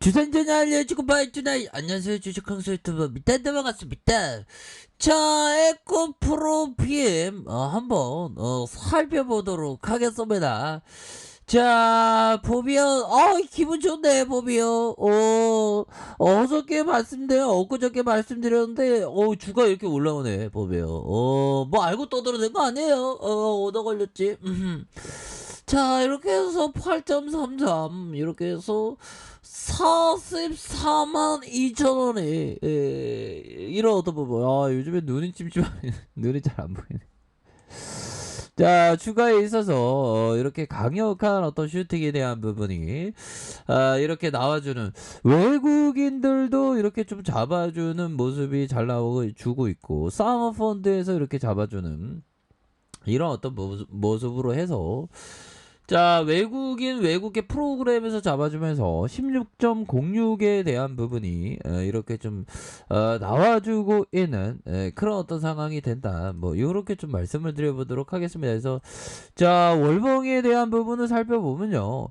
주선전에 알려주고 봐주나 안녕하세요. 주식 강수 유튜브 밑단데 반갑습니다. 자 에코 프로 PM 어, 한번 어, 살펴보도록 하겠습니다. 자 보면 어 기분 좋네 보면 어. 어저께 말씀드려 엊그저께 말씀드렸는데 어 주가 이렇게 올라오네 보면 어뭐 알고 떠들어낸 거 아니에요? 어 얻어 걸렸지? 음흠. 자 이렇게 해서 8.33 이렇게 해서 44만 2천 원에 예, 이런 어떤 부분 아 요즘에 눈이 찜찜하네. 눈이 잘 안 보이네. 자 추가에 있어서 어, 이렇게 강력한 어떤 슈팅에 대한 부분이 아, 이렇게 나와주는 외국인들도 이렇게 좀 잡아주는 모습이 잘 나오고 있고 사머펀드에서 이렇게 잡아주는 이런 어떤 모습, 모습으로 해서 자 외국인 외국의 프로그램에서 잡아주면서 16.06에 대한 부분이 에, 이렇게 좀 어, 나와주고 있는 에, 그런 어떤 상황이 된다. 뭐 이렇게 좀 말씀을 드려보도록 하겠습니다. 그래서 자 월봉에 대한 부분을 살펴보면요.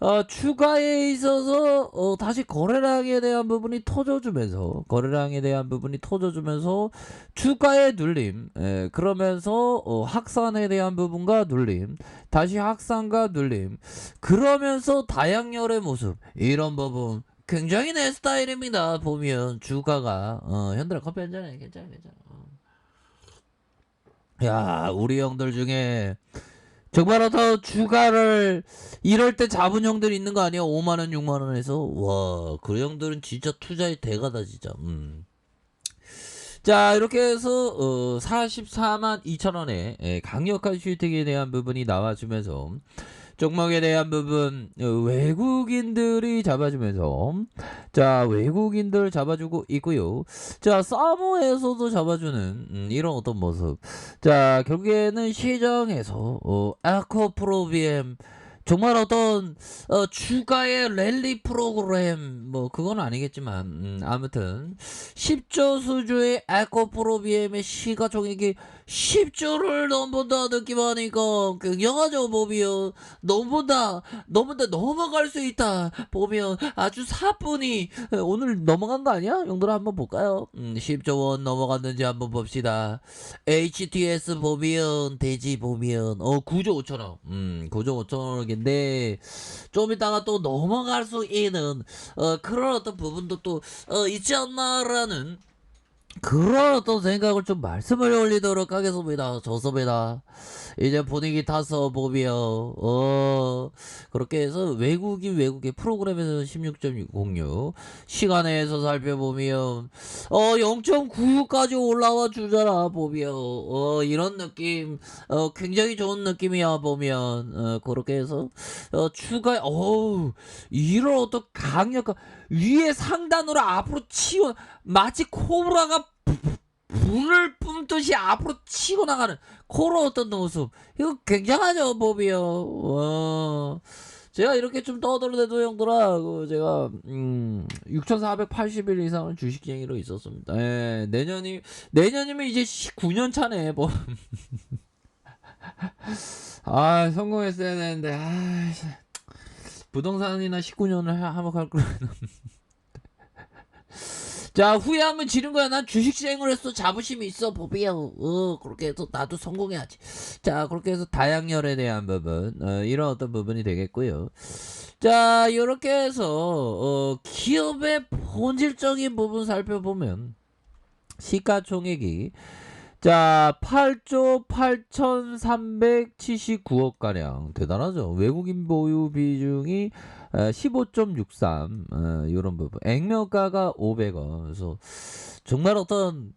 어, 추가에 있어서 어, 다시 거래량에 대한 부분이 터져주면서 거래량에 대한 부분이 터져주면서 추가의 눌림 에, 그러면서 어, 확산에 대한 부분과 눌림 다시 확산과 눌림. 그러면서 다양열의 모습. 이런 부분 굉장히 내 스타일입니다. 보면 주가가. 어, 현들아 커피 한 잔해 괜찮아 괜찮아. 어. 야 우리 형들 중에 정말 더 주가를 이럴 때 잡은 형들 있는 거 아니야? 5만원 6만원에서? 와 그 형들은 진짜 투자의 대가다 진짜. 음. 자 이렇게 해서 어, 44만 2천원에 예, 강력한 슈팅에 대한 부분이 나와주면서 종목에 대한 부분 어, 외국인들이 잡아주면서 자 외국인들 잡아주고 있고요. 자 사모에서도 잡아주는 음, 이런 어떤 모습. 자 결국에는 시장에서 어, 에코프로비엠 정말 어떤 어, 주가의 랠리 프로그램 뭐 그건 아니겠지만 음, 아무튼 10조 수주의 에코프로비엠의 시가총액이 10조를 넘본다 느낌하니까 굉장하죠 보면 넘본다 넘본다 넘어갈 수 있다 보면 아주 사뿐히 오늘 넘어간 거 아니야? 용들아 한번 볼까요? 음, 10조 원 넘어갔는지 한번 봅시다 HTS 보면 돼지 보면 어 9조 5천원 음 9조 5천원인데 좀 이따가 또 넘어갈 수 있는 어 그런 어떤 부분도 또 어, 있지 않나라는 그런 어떤 생각을 좀 말씀을 올리도록 하겠습니다. 좋습니다. 이제 분위기 타서 보면, 어, 그렇게 해서 외국인 외국의 프로그램에서 16.06, 시간에서 살펴보면, 어, 0.96까지 올라와 주잖아, 보면, 어, 이런 느낌, 어, 굉장히 좋은 느낌이야, 보면, 어, 그렇게 해서, 어, 추가, 어우, 이런 어떤 강력한, 위에 상단으로 앞으로 치워, 마치 코브라가 불을 뿜듯이 앞으로 치고 나가는 그런 어떤 모습. 이거 굉장하죠 법이요. 와. 제가 이렇게 좀 떠들어대도 형들아. 그 제가 음 6,480일 이상은 주식쟁이로 있었습니다. 예, 내년이 내년이면 이제 19년 차네 뭐. 아 성공했어야 되는데 아 부동산이나 19년을 하면 갈 거는 자 후회하면 지는 거야. 난 주식시행을 했어 자부심이 있어 보비야. 어 그렇게 해서 나도 성공해야지. 자 그렇게 해서 다양열에 대한 부분 어, 이런 어떤 부분이 되겠고요. 자 이렇게 해서 어, 기업의 본질적인 부분 살펴보면 시가총액이 자 8조 8,379억 가량. 대단하죠. 외국인 보유 비중이 15.63 어, 이런 부분. 액면가가 500원. 그래서 정말 어떤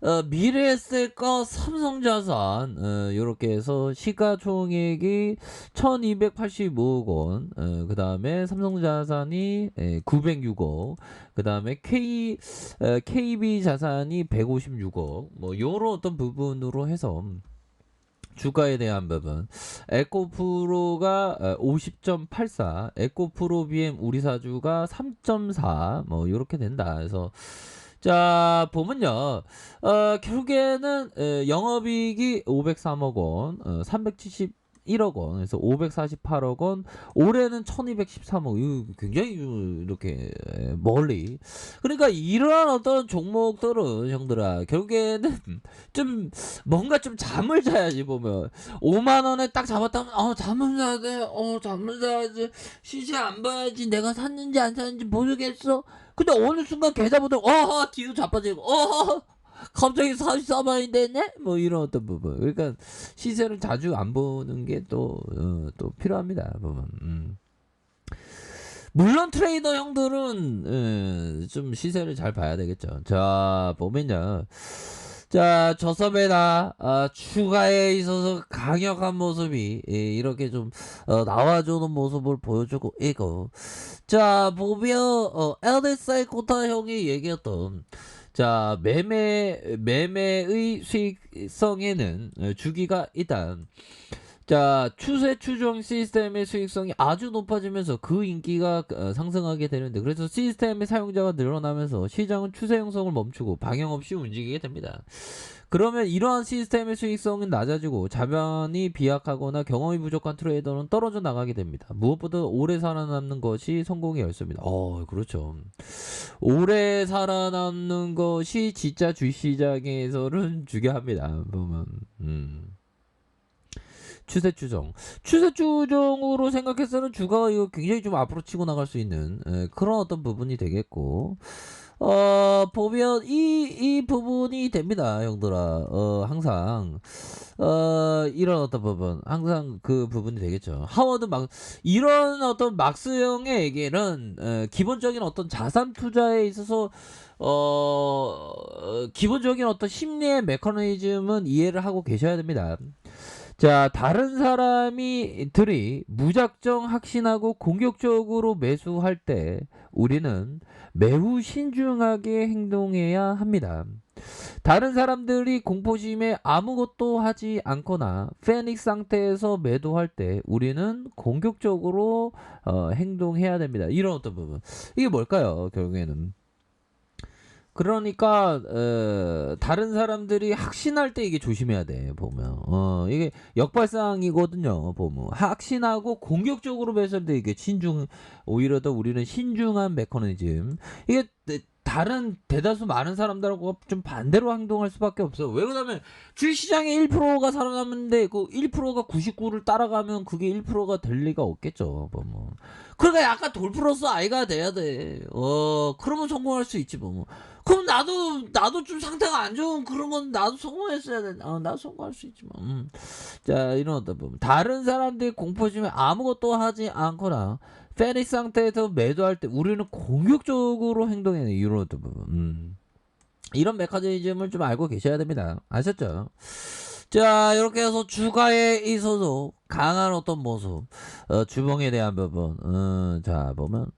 어, 미래에셋과 삼성자산 어, 이렇게 해서 시가총액이 1285억 원, 어, 그 다음에 삼성자산이 에, 906억, 그 다음에 K 어, KB 자산이 156억, 뭐 요런 어떤 부분으로 해서 주가에 대한 부분. 에코프로가 50.84 에코프로 BM 우리 사주가 3.4뭐 이렇게 된다. 그래서 자 보면요. 어, 결국에는 에, 영업이익이 503억 원 어, 370 1억 원, 그래서 548억 원, 올해는 1213억, 이거 굉장히 이렇게 멀리. 그러니까 이러한 어떤 종목들은 형들아, 결국에는 좀 뭔가 좀 잠을 자야지 보면 5만 원에 딱 잡았다면 어 잠을 자야 돼. 어 잠을 자야지. 시세 안 봐야지. 내가 샀는지 안 샀는지 모르겠어. 근데 어느 순간 계좌보다 어 뒤로 자빠지고 어 갑자기 44만이 되네? 뭐 이런 어떤 부분. 그러니까 시세를 자주 안 보는 게또 어, 또 필요합니다. 보면. 음. 물론 트레이더 형들은 예, 좀 시세를 잘 봐야 되겠죠. 자 보면요. 자 저섬에다 아, 추가에 있어서 강력한 모습이 예, 이렇게 좀 어, 나와주는 모습을 보여주고 있고 자 보면 어, LSI 코타 형이 얘기했던 자 매매 매매의 수익성에는 어, 주기가 있다. 자 추세 추종 시스템의 수익성이 아주 높아지면서 그 인기가 어, 상승하게 되는데 그래서 시스템의 사용자가 늘어나면서 시장은 추세 형성을 멈추고 방향 없이 움직이게 됩니다. 그러면 이러한 시스템의 수익성은 낮아지고 자본이 비약하거나 경험이 부족한 트레이더는 떨어져 나가게 됩니다. 무엇보다 오래 살아남는 것이 성공의 열쇠입니다. 어, 그렇죠. 오래 살아남는 것이 진짜 주시장에서는 중요합니다. 보면, 음. 추세 추정. 추세 추정으로 생각해서는 주가가 이거 굉장히 좀 앞으로 치고 나갈 수 있는 에, 그런 어떤 부분이 되겠고, 어, 보면 이, 이 부분이 됩니다, 형들아. 어, 항상. 어, 이런 어떤 부분. 항상 그 부분이 되겠죠. 하워드 막, 이런 어떤 막스 얘기는, 에, 기본적인 어떤 자산 투자에 있어서, 어, 어, 기본적인 어떤 심리의 메커니즘은 이해를 하고 계셔야 됩니다. 자, 다른 사람이 들이 무작정 확신하고 공격적으로 매수할 때 우리는 매우 신중하게 행동해야 합니다. 다른 사람들이 공포심에 아무것도 하지 않거나 패닉 상태에서 매도할 때 우리는 공격적으로 어, 행동해야 됩니다. 이런 어떤 부분. 이게 뭘까요? 결국에는. 그러니까 어, 다른 사람들이 확신할 때 이게 조심해야 돼 보면. 어 이게 역발상이거든요 보면. 확신하고 공격적으로 때 이게 신중 오히려 더 우리는 신중한 메커니즘. 이게 내- 다른 대다수 많은 사람들하고 좀 반대로 행동할 수밖에 없어 왜 그러냐면 주식시장에 1%가 살아남는데 그 1%가 99를 따라가면 그게 1%가 될 리가 없겠죠 보면. 그러니까 약간 돌 플러스 아이가 돼야 돼 어 그러면 성공할 수 있지 뭐 그럼 나도 나도 좀 상태가 안 좋은 그런 건 나도 성공했어야 돼. 어, 나도 성공할 수 있지만. 음. 자 이런 어떤 부분. 다른 사람들이 공포심에 아무것도 하지 않거나 패닉 상태에서 매도할 때 우리는 공격적으로 행동해야 돼. 이런 어떤 부분. 음. 이런 메커니즘을 좀 알고 계셔야 됩니다. 아셨죠? 자 이렇게 해서 주가에 있어서 강한 어떤 모습 어, 주봉에 대한 부분 어, 자 보면.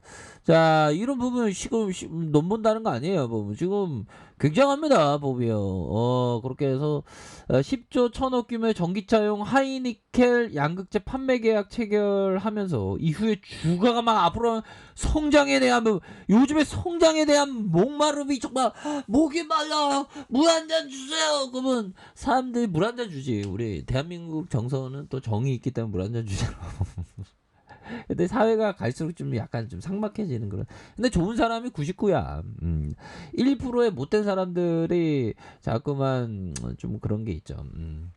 자 이런 부분 지금 시- 논문다는 거 아니에요 보면 지금 굉장합니다 보면 어 그렇게 해서 어, 10조 천억 규모의 전기차용 하이니켈 양극재 판매 계약 체결하면서 이후에 주가가 막 앞으로 성장에 대한 요즘에 성장에 대한 목마름이 정말 목이 말라요 물한 잔 주세요. 그러면 사람들이 물 한 잔 주지. 우리 대한민국 정서는 또 정이 있기 때문에 물 한 잔 주잖아 근데 사회가 갈수록 좀 약간 좀 삭막해지는 그런. 근데 좋은 사람이 99야. 음. 1%의 못된 사람들이 자꾸만 좀 그런 게 있죠. 음.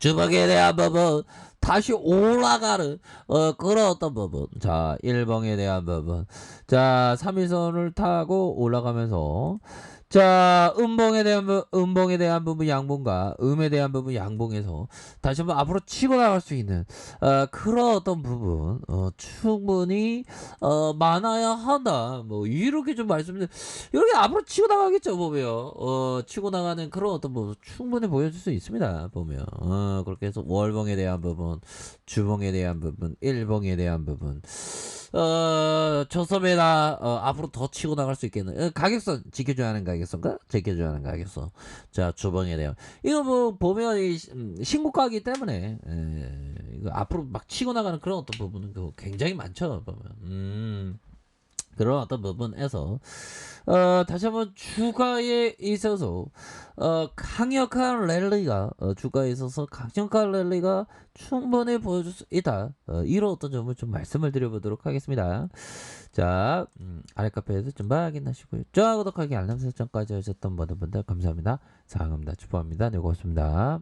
주먹에 대한 부분 다시 올라가는 어 그런 어떤 부분 자 1번에 대한 부분 자 3일선을 타고 올라가면서 자 음봉에 대한 부, 음봉에 대한 부분 양봉과 음에 대한 부분 양봉에서 다시 한번 앞으로 치고 나갈 수 있는 어, 그런 어떤 부분 어, 충분히 어, 많아야 한다. 뭐 이렇게 좀 말씀드려 이렇게 앞으로 치고 나가겠죠 보면. 어 치고 나가는 그런 어떤 부분 충분히 보여줄 수 있습니다 보면. 어 그렇게 해서 월봉에 대한 부분 주봉에 대한 부분 일봉에 대한 부분 어 저섬에다 어, 앞으로 더 치고 나갈 수 있겠는 어, 가격선 지켜줘야 하는 가격선가? 지켜줘야 하는 가격선. 자 주봉에 대한. 이거 뭐 보면 이 시- 음, 신고가기 때문에 에, 이거 앞으로 막 치고 나가는 그런 어떤 부분은 그 굉장히 많죠 보면. 음 그런 어떤 부분에서 어, 다시 한번 주가에 있어서 어, 강력한 랠리가 어, 주가에 있어서 강력한 랠리가 충분히 보여줄 수 있다. 어, 이런 어떤 점을 좀 말씀을 드려보도록 하겠습니다. 자, 음, 아래 카페에서 좀 확인하시고요. 좋아요, 구독하기, 알람 설정까지 하셨던 모든 분들 감사합니다. 사랑합니다. 축복합니다. 네, 고맙습니다.